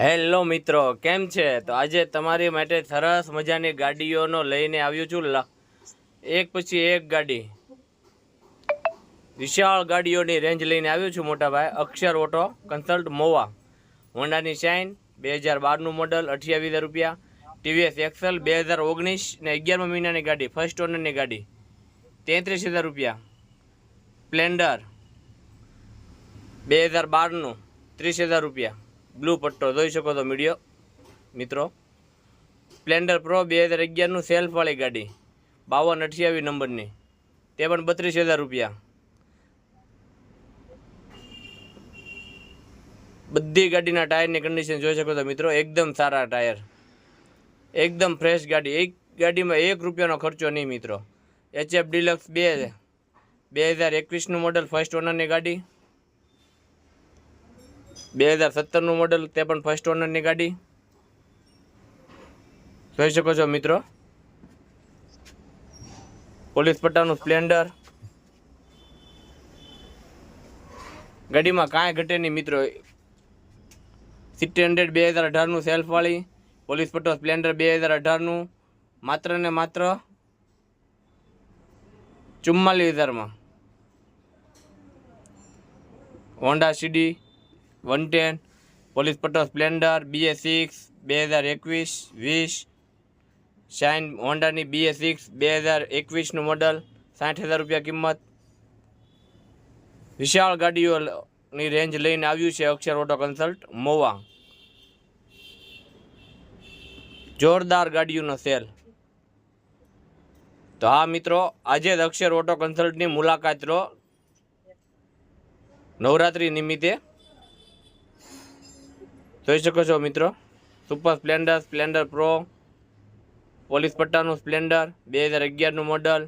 Hello મિત્રો, કેમ છે? તો આજે તમારી માટે સરસ મજાની ગાડીઓનો લઈને આવ્યો છું. એક પછી એક ગાડી. વિશાળ ગાડીઓની રેન્જ લઈને આવ્યો છું મોટાભાઈ. Akshar auto consult Mova. હોન્ડાની shine, બે હજાર બારનું મોડલ, અઠ્યાવીસ રૂપિયા. ટીવીએસ એક્સેલ, બે હજાર ઓગણીસ ને અગિયારમા મહિનાની ગાડી, ફર્સ્ટ ઓનરની ગાડી. તેત્રીસ હજાર રૂપિયા. સ્પ્લેન્ડર, બે હજાર બારનું, ત્રીસ હજાર રૂપિયા. બ્લુ પટ્ટો જોઈ શકો છો મીડિયો મિત્રો સ્પ્લેન્ડર પ્રો બે હજાર અગિયારનું સેલ્ફવાળી ગાડી. બાવન અઠ્યાવીસ નંબરની. તે પણ બત્રીસ હજાર રૂપિયા. બધી ગાડીના ટાયરની કન્ડિશન જોઈ શકો છો મિત્રો. એકદમ સારા ટાયર. એકદમ ફ્રેશ ગાડી. એક ગાડીમાં એક રૂપિયાનો ખર્ચો નહીં મિત્રો. એચએફ ડિલક્સ બે બે હજાર એકવીસનું મોડલ ફર્સ્ટ ઓનરની ગાડી. બે હજાર સત્તરનું મોડલ તે પણ ફર્સ્ટ ઓનરની ગાડી. જોઈ શકો છો મિત્રો. પોલીસ પટ્ટાનું સ્પ્લેન્ડર ગાડીમાં કાંઈ ઘટે નહીં મિત્રો. સિટી હંડ્રેડ બે હજાર અઢારનું સેલ્ફવાળી પોલીસ પટ્ટો સ્પ્લેન્ડર બે હજાર અઢારનું માત્ર ને માત્ર ચુમ્માલીસ હજારમાં. Honda CD one ten, police પટ્ટો સ્પ્લેન્ડર, બીએ સિક્સ, બે હજાર એકવીસ, વીસ, શાઇન હોન્ડાની બીએ સિક્સ, બે હજાર એકવીસનું મોડલ, સાઠ હજાર રૂપિયા કિંમત. વિશાળ ગાડીઓની રેન્જ લઈને આવ્યું છે અક્ષર ઓટો કન્સલ્ટ, મોવા. જોરદાર ગાડીઓનો સેલ. તો હા મિત્રો, આજે જ અક્ષર ઓટો કન્સલ્ટની મુલાકાત લો. નવરાત્રિ નિમિત્તે. જોઈ શકો છો મિત્રો. Super Splendor Splendor pro police પટ્ટાનું Splendor બે હજાર અગિયારનું મોડલ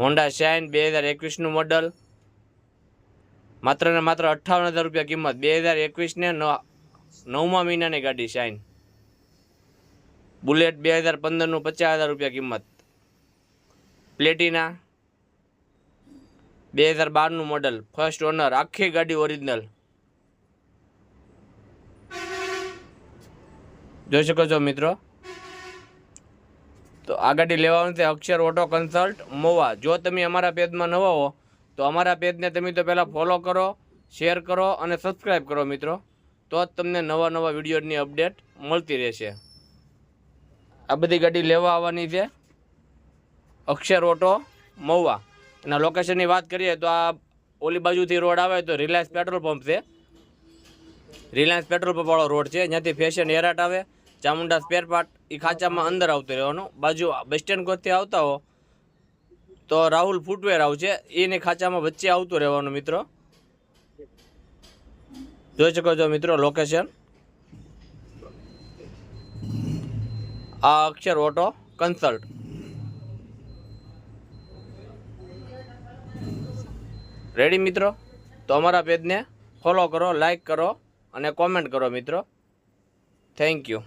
હોન્ડા શાઇન બે હજાર એકવીસનું મોડલ માત્ર ને માત્ર અઠ્ઠાવન હજાર રૂપિયા કિંમત. બે હજાર એકવીસને નવમા મહિનાની ગાડી શાઇન બુલેટ બે હજાર પંદરનું પચાસ હજાર રૂપિયા કિંમત. પ્લેટિના બે હજાર બારનું મોડલ ફર્સ્ટ ઓનર આખી ગાડી ઓરિજિનલ જોઈ શકો છો મિત્રો. તો આ ગાડી લેવાનું છે અક્ષર ઓટો કન્સલ્ટ મોવા. જો તમે અમારા પેજમાં નવા હો, તો અમારા પેજને તમે તો પહેલાં ફોલો કરો શેર કરો અને સબસ્ક્રાઈબ કરો મિત્રો. તો જ તમને નવા નવા વિડીયોની અપડેટ મળતી રહેશે. આ બધી ગાડી લેવા આવવાની છે. અક્ષર ઓટો મહુવા અને લોકેશનની વાત કરીએ તો આ ઓલી બાજુથી રોડ આવે તો રિલાયન્સ પેટ્રોલ પંપ છે. રિલાયન્સ પેટ્રોલ પંપ વાળો રોડ છે. જ્યાંથી ફેશન એરાટ આવે. ચામુંડા સ્પેર પાર્ટ એ ખાંચામાં અંદર આવતું રહેવાનું. બાજુ બસ સ્ટેન્ડ કોરથી આવતા હો, તો રાહુલ ફૂટવેર આવશે એને ખાંચામાં વચ્ચે આવતું રહેવાનું મિત્રો. જોઈ શકો છો મિત્રો લોકેશન આ અક્ષર ઓટો કન્સલ્ટ રેડી મિત્રો? તો અમારા પેજને ફોલો કરો લાઈક કરો અને કોમેન્ટ કરો મિત્રો. Thank you